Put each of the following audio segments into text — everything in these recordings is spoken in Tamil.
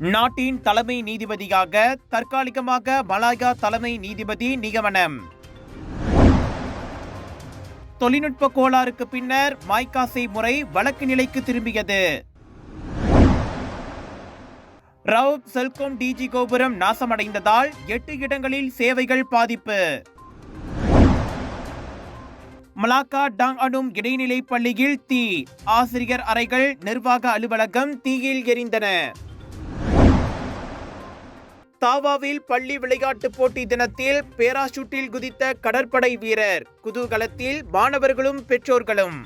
நாட்டின் தலைமை நீதிபதியாக தற்காலிகமாக மலாயா தலைமை நீதிபதி நியமனம். தொழில்நுட்ப கோளாறுக்கு பின்னர் மாய்காசை முறை வழக்கு நிலைக்கு திரும்பியது. ரவுப் செல்கோம் டிஜி கோபுரம் நாசமடைந்ததால் எட்டு இடங்களில் சேவைகள் பாதிப்பு. மலாக்கா டாங் அனும் இடைநிலைப் பள்ளியில் தீ ஆசிரியர் அறைகள் நிர்வாக அலுவலகம் தீயில் எரிந்தன. தாவாவில் பள்ளி விளையாட்டுப் போட்டி தினத்தில் பேராசூட்டில் குதித்த கடற்படை வீரர் குதூகலத்தில் மாணவர்களும் பெற்றோர்களும்.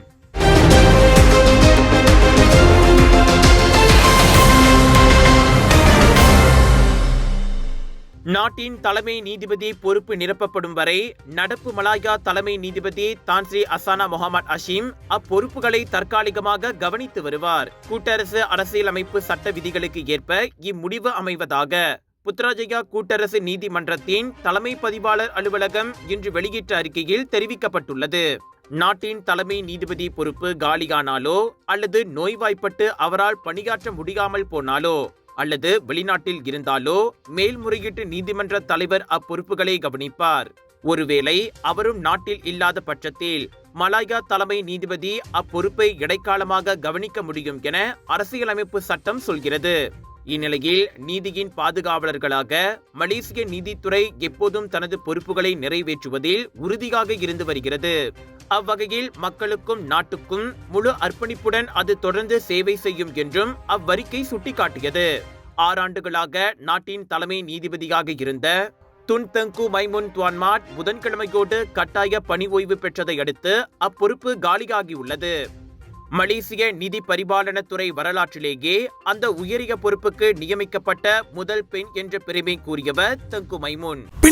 நாட்டின் தலைமை நீதிபதி பொறுப்பு நிரப்பப்படும் வரை நடப்பு மலாயா தலைமை நீதிபதி தான்ஸ்ரீ அசானா முகமது அஷீம் அப்பொறுப்புகளை தற்காலிகமாக கவனித்து வருவார். கூட்டரசு அரசியலமைப்பு சட்ட விதிகளுக்கு ஏற்ப இம்முடிவு அமைவதாக புத்ராஜயா கூட்டரசு நீதிமன்றத்தின் தலைமை பதிவாளர் அலுவலகம் இன்று வெளியிட்ட அறிக்கையில் தெரிவிக்கப்பட்டுள்ளது. நாட்டின் தலைமை நீதிபதி பொறுப்பு காலியானாலோ அல்லது நோய்வாய்ப்பட்டு அவரால் பணியாற்ற முடியாமல் போனாலோ அல்லது வெளிநாட்டில் இருந்தாலோ மேல்முறையீட்டு நீதிமன்ற தலைவர் அப்பொறுப்புகளை கவனிப்பார். ஒருவேளை அவரும் நாட்டில் இல்லாத பட்சத்தில் மலாயா தலைமை நீதிபதி அப்பொறுப்பை இடைக்காலமாக கவனிக்க முடியும் என அரசியலமைப்பு சட்டம் சொல்கிறது. இந்நிலையில் நீதியின் பாதுகாவலர்களாக மலேசிய நீதித்துறை எப்போதும் தனது பொறுப்புகளை நிறைவேற்றுவதில் உறுதியாக இருந்து வருகிறது. அவ்வகையில் மக்களுக்கும் நாட்டுக்கும் முழு அர்ப்பணிப்புடன் அது தொடர்ந்து சேவை செய்யும் என்றும் அவ்வறிக்கை சுட்டிக்காட்டியது. ஆறாண்டுகளாக நாட்டின் தலைமை நீதிபதியாக இருந்த துன் தங்கு மைமுன் துவான்மாட் புதன்கிழமையோடு கட்டாய பணி ஓய்வு பெற்றதை அடுத்து அப்பொறுப்பு காலியாகியுள்ளது. மலேசிய நிதி பரிபாலனத்துறை வரலாற்றிலேயே அந்த உயரிய பொறுப்புக்கு நியமிக்கப்பட்ட முதல் பெண் என்ற பெருமை கூறியவர் தங்கு மைமுன்.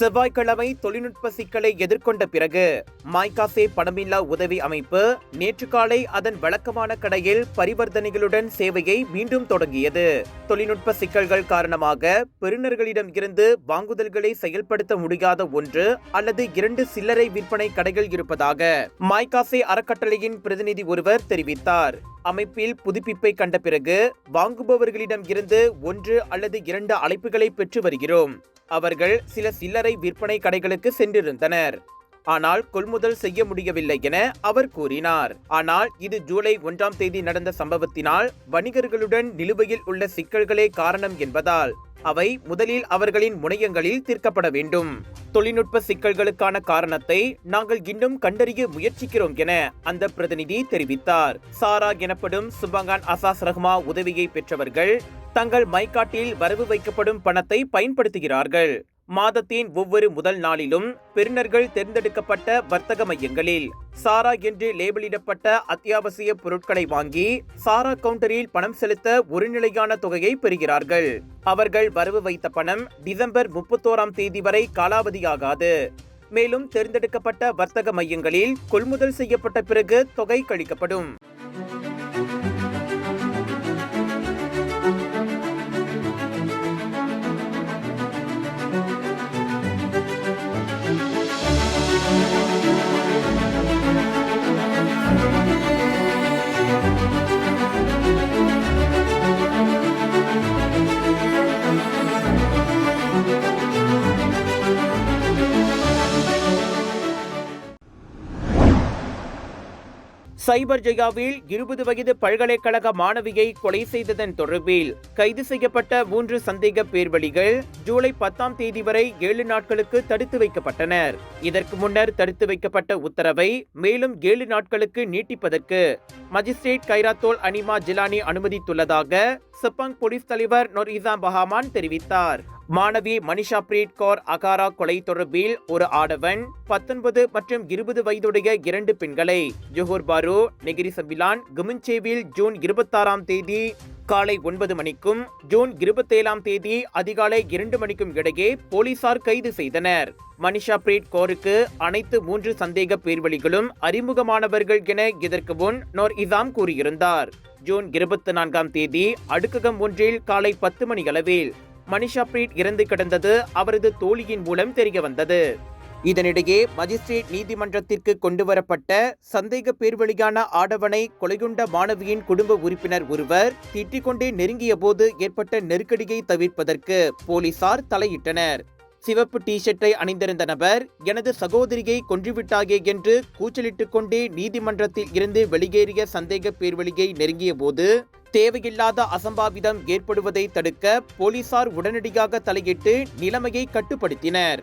செவ்வாய்க்கிழமை தொழில்நுட்ப சிக்கலை எதிர்கொண்ட பிறகு மாய்காசே பணமில்லா உதவி அமைப்பு நேற்று காலை அதன் வழக்கமான கடையில் பரிவர்த்தனைகளுடன் சேவையை மீண்டும் தொடங்கியது. தொழில்நுட்ப சிக்கல்கள் காரணமாக பெறுநர்களிடம் இருந்து வாங்குதல்களை செயல்படுத்த முடியாத ஒன்று அல்லது இரண்டு சில்லறை விற்பனை கடைகள் இருப்பதாக மாய்காசே அறக்கட்டளையின் பிரதிநிதி ஒருவர் தெரிவித்தார். அமைப்பில் புதுப்பிப்பை கண்ட பிறகு வாங்குபவர்களிடம் இருந்து ஒன்று அல்லது இரண்டு அழைப்புகளை பெற்று வருகிறோம். அவர்கள் சில சில்லறை விற்பனை கடைகளுக்கு சென்றிருந்தனர். ஆனால் கொள்முதல் செய்ய முடியவில்லை என அவர் கூறினார். ஆனால் இது ஜூலை ஒன்றாம் தேதி நடந்த சம்பவத்தினால் வணிகர்களுடன் நிலுவையில் உள்ள சிக்கல்களே காரணம் என்பதால் அவை முதலில் அவர்களின் முனையங்களில் தீர்க்கப்பட வேண்டும். தொழில்நுட்ப சிக்கல்களுக்கான காரணத்தை நாங்கள் இன்னும் கண்டறிய முயற்சிக்கிறோம் என அந்த பிரதிநிதி தெரிவித்தார். சாரா எனப்படும் சுபங்கான் அசாஸ் ரஹ்மா உதவியை பெற்றவர்கள் தங்கள் மைக்காட்டில் வரவு வைக்கப்படும் பணத்தை பயன்படுத்துகிறார்கள். மாதத்தின் ஒவ்வொரு முதல் நாளிலும் பெறுநர்கள் தேர்ந்தெடுக்கப்பட்ட வர்த்தக மையங்களில் சாரா என்று லேபிளிடப்பட்ட அத்தியாவசிய பொருட்களை வாங்கி சாரா கவுண்டரில் பணம் செலுத்த ஒரு நிலையான தொகையை பெறுகிறார்கள். அவர்கள் வரவு வைத்த பணம் டிசம்பர் முப்பத்தோராம் தேதி வரை காலாவதியாகாது. மேலும் தேர்ந்தெடுக்கப்பட்ட வர்த்தக மையங்களில் கொள்முதல் செய்யப்பட்ட பிறகு தொகை கழிக்கப்படும். சைபர் ஜெயாவில் இருபது வயது பல்கலைக்கழக மாணவியை கொலை செய்ததன் தொடர்பில் கைது செய்யப்பட்ட மூன்று சந்தேக பேர்வழிகள் ஜூலை பத்தாம் தேதி வரை ஏழு நாட்களுக்கு தடுத்து வைக்கப்பட்டனர். இதற்கு முன்னர் தடுத்து வைக்கப்பட்ட உத்தரவை மேலும் ஏழு நாட்களுக்கு நீட்டிப்பதற்கு மஜிஸ்ட்ரேட் கைராத்தோல் அனிமா ஜிலானி அனுமதித்துள்ளதாக செப்பாங் போலீஸ் தலைவர் நொரிசா இசாம் பஹாமான் தெரிவித்தார். மாணவி மனிஷா பிரீத் அகாரா கொலை தொடர்பில் ஒரு ஆடவன் பத்தொன்பது மற்றும் இருபது வயதுடைய இரண்டு பெண்களை. ஜொஹூர் பாரு நெகிரி சபிலான் குமின்சேவில் ஜூன் இருபத்தாறாம் தேதி காலை ஒன்பது மணிக்கும் ஜூன் இருபத்தேழாம் தேதி அதிகாலை இரண்டு மணிக்கும் இடையே போலீசார் கைது செய்தனர். மனிஷா பிரீட் கோருக்கு அனைத்து மூன்று சந்தேக பேர்வழிகளும் அறிமுகமானவர்கள் என இதற்கு முன் நோர் இசாம் கூறியிருந்தார். ஜூன் இருபத்தி நான்காம் தேதி அடுக்ககம் ஒன்றில் காலை பத்து மணி அளவில் மனிஷா பிரீட் இறந்து கிடந்தது அவரது தோழியின் மூலம் தெரிய வந்தது இதனிடையே மஜிஸ்ட்ரேட் நீதிமன்றத்திற்கு கொண்டுவரப்பட்ட சந்தேக பேர்வழியான ஆடவனை கொலையுண்ட மாணவியின் குடும்ப உறுப்பினர் ஒருவர் திட்டிக்கொண்டே நெருங்கிய போது ஏற்பட்ட நெருக்கடியை தவிர்ப்பதற்கு போலீசார் தலையிட்டனர். சிவப்பு டி ஷர்ட்டை அணிந்திருந்த நபர் எனது சகோதரியை கொன்றுவிட்டாயே என்று கூச்சலிட்டுக் கொண்டே நீதிமன்றத்தில் இருந்து வெளியேறிய சந்தேக பேர்வழியை நெருங்கிய போது தேவையில்லாத அசம்பாவிதம் ஏற்படுவதை தடுக்க போலீசார் உடனடியாக தலையிட்டு நிலைமையை கட்டுப்படுத்தினர்.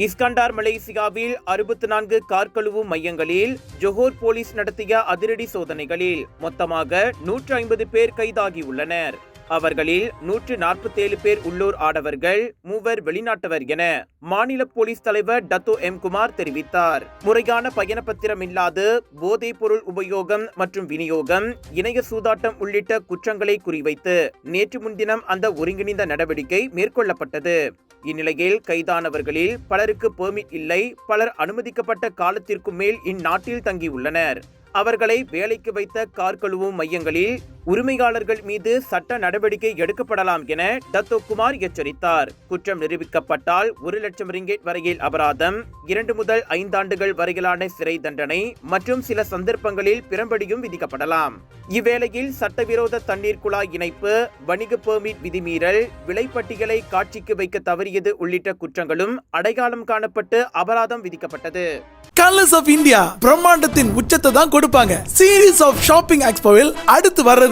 இஸ்கண்டார் மலேசியாவில் அறுபத்தி நான்கு கார்கழுவு மையங்களில் ஜொஹோர் போலீஸ் நடத்திய அதிரடி சோதனைகளில் மொத்தமாக நூற்று ஐம்பது பேர் கைதாகியுள்ளனர். அவர்களில் நூற்று நாற்பத்தேழு பேர் உள்ளூர் ஆடவர்கள் மூவர் வெளிநாட்டவர் என மாநில போலீஸ் தலைவர் டத்தோ எம் குமார் தெரிவித்தார். முறையான பயண பத்திரம் இல்லாது போதைப் பொருள் உபயோகம் மற்றும் விநியோகம் இணைய சூதாட்டம் உள்ளிட்ட குற்றங்களை குறிவைத்து நேற்று முன்தினம் அந்த ஒருங்கிணைந்த நடவடிக்கை மேற்கொள்ளப்பட்டது. இந்நிலையில் கைதானவர்களில் பலருக்கு பெர்மிட் இல்லை. பலர் அனுமதிக்கப்பட்ட காலத்திற்கு மேல் இந்நாட்டில் தங்கியுள்ளனர். அவர்களை வேலைக்கு வைத்த கார் கழுவும் மையங்களில் உரிமையாளர்கள் மீது சட்ட நடவடிக்கை எடுக்கப்படலாம் என தத்துக்குமார் குமார் எச்சரித்தார். குற்றம் நிரூபிக்கப்பட்டால் ஒரு லட்சம் ரிங்கெட் வரையில் அபராதம் இரண்டு முதல் ஐந்தாண்டுகள் வரையிலான சிறை தண்டனை மற்றும் சில சந்தர்ப்பங்களில் பிறம்படியும் விதிக்கப்படலாம். இவ்வேளையில் சட்டவிரோத தண்ணீர் குழாய் இணைப்பு வணிக பெர்மிட் விதிமீறல் விலைப்பட்டியலை காட்சிக்கு வைக்க தவறியது உள்ளிட்ட குற்றங்களும் அடையாளம் காணப்பட்டு அபராதம் விதிக்கப்பட்டது. கலர்ஸ் ஆஃப் இந்தியா பிரம்மாண்டத்தின் உச்சத்தை தான் கொடுப்பாங்க. சீரீஸ் ஆஃப் ஷாப்பிங் எக்ஸ்போவில் அடுத்து வர்றது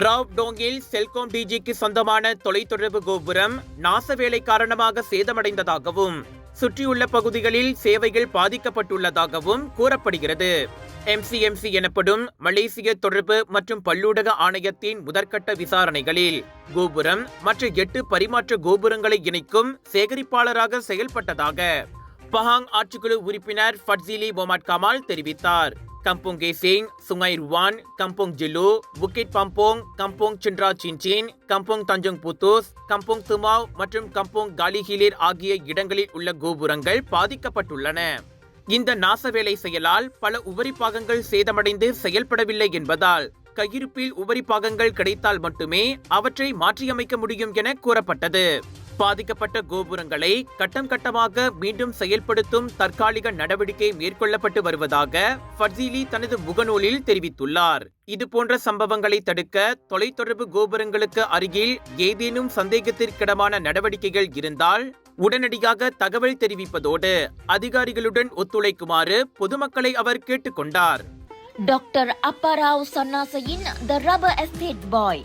ராவ் டோங்கில் செல்கோம் டிஜிக்கு சொந்தமான தொலைத்தொடர்பு கோபுரம் நாச வேலை காரணமாக சேதமடைந்ததாகவும் சுற்றியுள்ள பகுதிகளில் சேவைகள் பாதிக்கப்பட்டுள்ளதாகவும் கூறப்படுகிறது. எம்சிஎம்சி எனப்படும் மலேசிய தொடர்பு மற்றும் பல்லூடக ஆணையத்தின் முதற்கட்ட விசாரணைகளில் கோபுரம் மற்ற எட்டு பரிமாற்ற கோபுரங்களை இணைக்கும் சேகரிப்பாளராக செயல்பட்டதாக பஹாங் ஆட்சிக்குழு உறுப்பினர் ஃபட்சிலி பொமாட் கமால் தெரிவித்தார். Kampung Kesing Sungai Ruan Kampung Jilu Bukit Pampong கம்பொங் சின்ரா சின்சின் கம்பொங் Tanjong புத்தூஸ் கம்பொங் துமாவ் மற்றும் கம்போங் காலிஹிலிர் ஆகிய இடங்களில் உள்ள கோபுரங்கள் பாதிக்கப்பட்டுள்ளன. இந்த நாசவேலை செயலால் பல உபரி பாகங்கள் சேதமடைந்து செயல்படவில்லை என்பதால் கையிருப்பில் உபரி பாகங்கள் கிடைத்தால் மட்டுமே அவற்றை மாற்றியமைக்க முடியும் என கூறப்பட்டது. பாதிக்கப்பட்ட கோபுரங்களை கட்டம் கட்டமாக மீண்டும் செயல்படுத்தும் தற்காலிக நடவடிக்கை மேற்கொள்ளப்பட்டு வருவதாக ஃபர்சீலி தனது முகநூலில் தெரிவித்துள்ளார். இதுபோன்ற சம்பவங்களை தடுக்க தொலைத்தொடர்பு கோபுரங்களுக்கு அருகில் ஏதேனும் சந்தேகத்திற்கிடமான நடவடிக்கைகள் இருந்தால் உடனடியாக தகவல் தெரிவிப்பதோடு அதிகாரிகளுடன் ஒத்துழைக்குமாறு பொதுமக்களை அவர் கேட்டுக்கொண்டார். டாக்டர் அப்பாராவ் சன்னாசையின் த ரப்பர் எஸ்டேட் பாய்.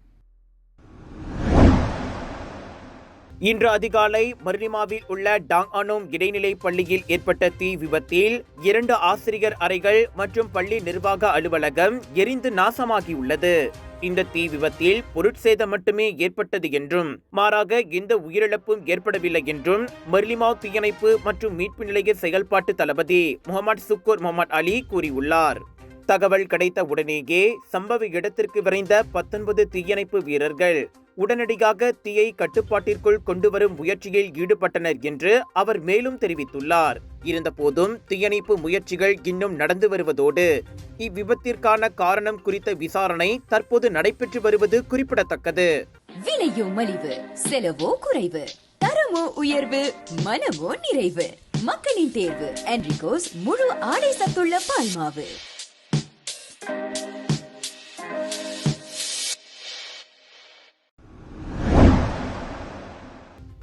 இன்று அதிகாலை மர்னிமாவில் உள்ள டாங் அனோம் இடைநிலை பள்ளியில் ஏற்பட்ட தீ விபத்தில் இரண்டு ஆசிரியர் அறைகள் மற்றும் பள்ளி நிர்வாக அலுவலகம் எரிந்து நாசமாகியுள்ளது. இந்த தீ விபத்தில் பொருட்சேதம் மட்டுமே ஏற்பட்டது என்றும் மாறாக எந்த உயிரிழப்பும் ஏற்படவில்லை என்றும் மர்லிமாவ் தீயணைப்பு மற்றும் மீட்பு நிலைய செயல்பாட்டு தளபதி முகமது சுக்கூர் முகமது அலி கூறியுள்ளார். தகவல் கிடைத்த உடனேயே சம்பவ இடத்திற்கு விரைந்த பத்தொன்பது தீயணைப்பு வீரர்கள் உடனடியாக தீயை கட்டுப்பாட்டிற்குள் கொண்டு வரும் முயற்சியில் ஈடுபட்டனர் என்று அவர் மேலும் தெரிவித்துள்ளார். இருந்தபோதும் தீயணைப்பு முயற்சிகள் இன்னும் நடந்து வருவதோடு இவ்விபத்திற்கான காரணம் குறித்த விசாரணை தற்போது நடைபெற்று வருவது குறிப்பிடத்தக்கது. விலையோ மலிவு செலவோ குறைவு தரமோ உயர்வு மனமோ நிறைவு மக்களின் தேர்வு என்ரிகோஸ் முழு ஆடை சத்துள்ள பால்மாவு.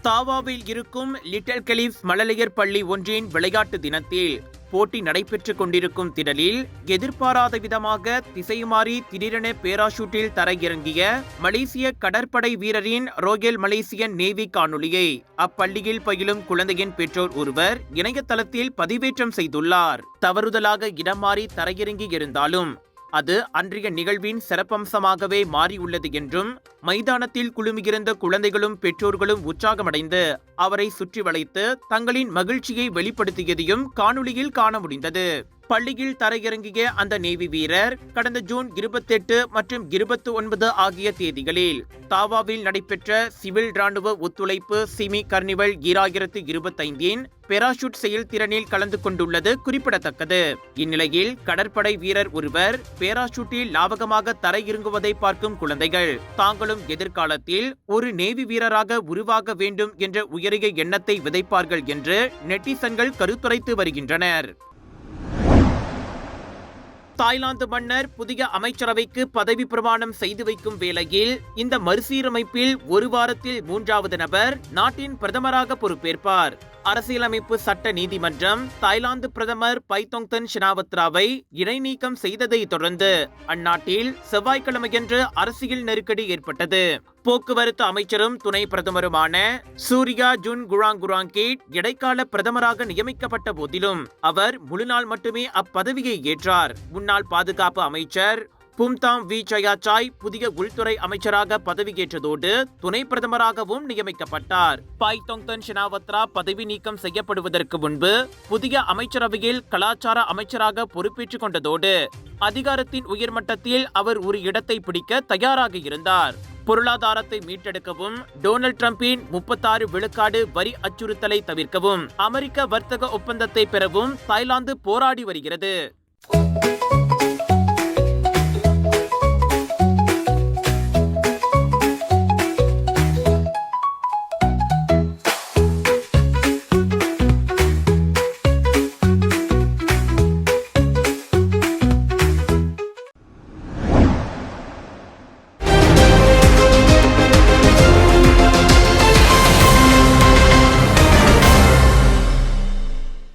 தாவாவில் இருக்கும் லிட்டில் கலீஃப் மழலையர் பள்ளி ஒன்றின் விளையாட்டு தினத்தில் போட்டி நடைபெற்றுக் கொண்டிருக்கும் திடலில் எதிர்பாராத விதமாக திசையுமாறி திடீரென பேராஷூட்டில் தரையிறங்கிய மலேசிய கடற்படை வீரரின் ரோயல் மலேசியன் நேவி காணொளியை அப்பள்ளியில் பயிலும் குழந்தையின் பெற்றோர் ஒருவர் இணையதளத்தில் பதிவேற்றம் செய்துள்ளார். தவறுதலாக இடம் மாறி தரையிறங்கி இருந்தாலும் அது அன்றைய நிகழ்வின் சிறப்பம்சமாகவே மாறியுள்ளது என்றும் மைதானத்தில் குழுமியிருந்த குழந்தைகளும் பெற்றோர்களும் உற்சாகமடைந்து அவரை சுற்றி வளைத்து தங்களின் மகிழ்ச்சியை வெளிப்படுத்தியதையும் காணொலியில் காண முடிந்தது. பள்ளியில் தரையிறங்கிய அந்த நேவி வீரர் கடந்த ஜூன் இருபத்தெட்டு மற்றும் இருபத்தி ஒன்பது ஆகிய தேதிகளில் தாவாவில் நடைபெற்ற சிவில் ராணுவ ஒத்துழைப்பு சிமி கர்னிவல் ஈராயிரத்து இருபத்தைந்தின் பெராஷூட் செயல்திறனில் கலந்து கொண்டுள்ளது குறிப்பிடத்தக்கது. இந்நிலையில் கடற்படை வீரர் ஒருவர் பேராஷூட்டில் லாவகமாக தரையிறங்குவதை பார்க்கும் குழந்தைகள் தாங்களும் எதிர்காலத்தில் ஒரு நேவி வீரராக உருவாக வேண்டும் என்ற உயர் உயரிய எண்ணத்தை விதைப்பார்கள் என்று நெட்டிசன்கள் கருத்துரைத்து வருகின்றனர். தாய்லாந்து மன்னர் புதிய அமைச்சரவைக்கு பதவி பிரமாணம் செய்து வைக்கும் வேளையில் இந்த மறுசீரமைப்பில் ஒரு வாரத்தில் மூன்றாவது நபர் நாட்டின் பிரதமராக பொறுப்பேற்பார். அரசியலமைப்பு சட்ட நீதிமன்றம் தாய்லாந்து பிரதமர் பைத்தோங்தன் ஷினாவத்ராவை இடைநீக்கம் செய்ததை தொடர்ந்து அந்நாட்டில் செவ்வாய்க்கிழமையன்று அரசியல் நெருக்கடி ஏற்பட்டது. போக்குவரத்து அமைச்சரும் துணை பிரதமருமான சூர்யா ஜுன் குராங் குராங்கேட் இடைக்கால பிரதமராக நியமிக்கப்பட்ட போதிலும் அவர் முழுநாள் மட்டுமே அப்பதவியை ஏற்றார். முன்னாள் பாதுகாப்பு அமைச்சர் பும்தாம் வி சயாச்சாய் புதிய உள்துறை அமைச்சராக பதவியேற்றதோடு துணை பிரதமராகவும் நியமிக்கப்பட்டார். பாய் தொங்தன் ஷினாவத்ரா பதவி நீக்கம் செய்யப்படுவதற்கு முன்பு புதிய அமைச்சரவையில் கலாச்சார அமைச்சராக பொறுப்பேற்றுக் கொண்டதோடு அதிகாரத்தின் உயர்மட்டத்தில் அவர் ஒரு இடத்தை பிடிக்க தயாராக இருந்தார். பொருளாதாரத்தை மீட்டெடுக்கவும் டொனால்டு டிரம்பின் முப்பத்தாறு விழுக்காடு வரி அச்சுறுத்தலை தவிர்க்கவும் அமெரிக்க வர்த்தக ஒப்பந்தத்தை பெறவும் தாய்லாந்து போராடி வருகிறது.